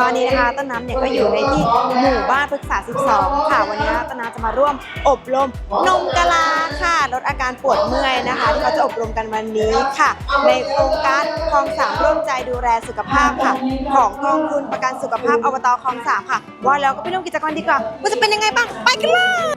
ตอนนี้นะคะต้นน้ำเนี่ยก็อยู่ในที่หมู่บ้านพฤกษา 12 ค่ะ วันนี้ต้นน้ำจะมาร่วมอบรมนมกะลาค่ะลดอาการปวดเมื่อยนะคะที่เขาจะอบรมกันวันนี้ค่ะ ในโครงการคลองสามร่วมใจดูแลสุขภาพค่ะ ของกองทุนประกันสุขภาพอบตคลองสามค่ะ ว่าแล้วก็ไปร่วมกิจกรรมดีกว่าว่าจะเป็นยังไงบ้างไปกันเลย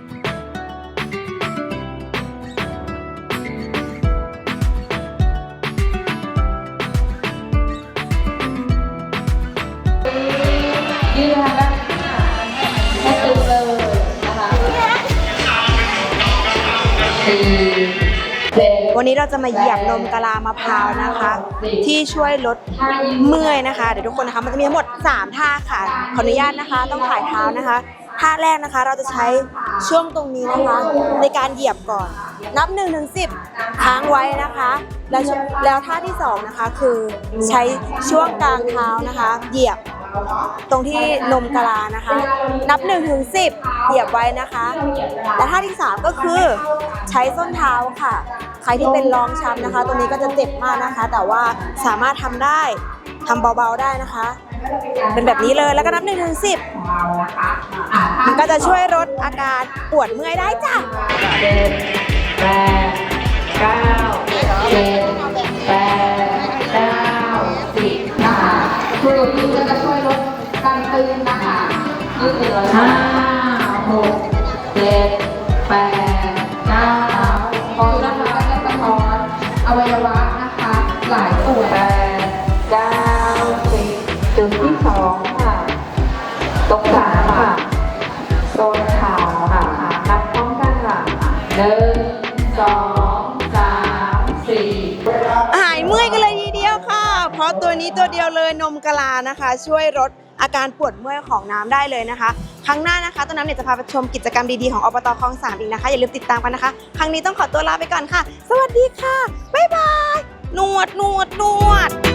วันนี้เราจะมาเหยียบนมกะลามะพร้าวนะคะ ที่ช่วยลดเมื่อยนะคะ เดี๋ยวทุกคนนะคะมันจะมีทั้งหมด 3 ท่าค่ะ ขออนุญาตนะคะ ต้องถ่ายเท้านะคะ ท่าแรกนะคะเราจะใช้ช่วงตรงนี้นะคะ ในการเหยียบก่อน นับ1นถึงสิค้างไว้นะคะ แล้วช่วแล้วท่าที่สองนะคะคือใช้ช่วงกลางเท้านะคะ เหยียบตรงที่นมกะลานะคะ นับ1นถึงสิเหยียบไว้นะคะ และท่าที่ 3 ก็คือใช้ส้นเท้าค่ะ ใครที่เป็นรองช้ำนะคะ ตรงนี้ก็จะเจ็บมากนะคะ แต่ว่าสามารถทำได้ทำเบาๆได้นะคะ เป็นแบบนี้เลยแล้วก็นับ1นถึงสิมันก็จะช่วยลดอาการปวดเมื่อยได้จ้ะเจ็ดแปดเก้าเจ็ดแปดเก้าสิบนะคะช่วยลดตึงก็จะช่วยลดการตึงนะคะ ยืดเหยียดห้าหกเจ็ดแปดเก้าพอนะคะก็จะสะท้อนอวัยวะนะคะ หลายส่วนแปดเก้าสิบจุดที่สองค่ะ ตรงสามค่ะโซนขาวค่ะนับพร้อมกันค่ะหนึ่งสองสามสี่หายเมื่อยกันเลยทีเดียวค่ะ เพราะตัวนี้ตัวเดียวเลยนมกะลานะคะ ช่วยลด อาการปวดเมื่อยของน้ำได้เลยนะคะ ครั้งหน้านะคะต้นน้ำเนี่ยจะพาไปชมกิจกรรมดีๆของอบตคลองสามอีกนะคะ อย่าลืมติดตามกันนะคะ ครั้งนี้ต้องขอตัวลาไปก่อนค่ะ สวัสดีค่ะบ๊ายบายนวดนวดนวด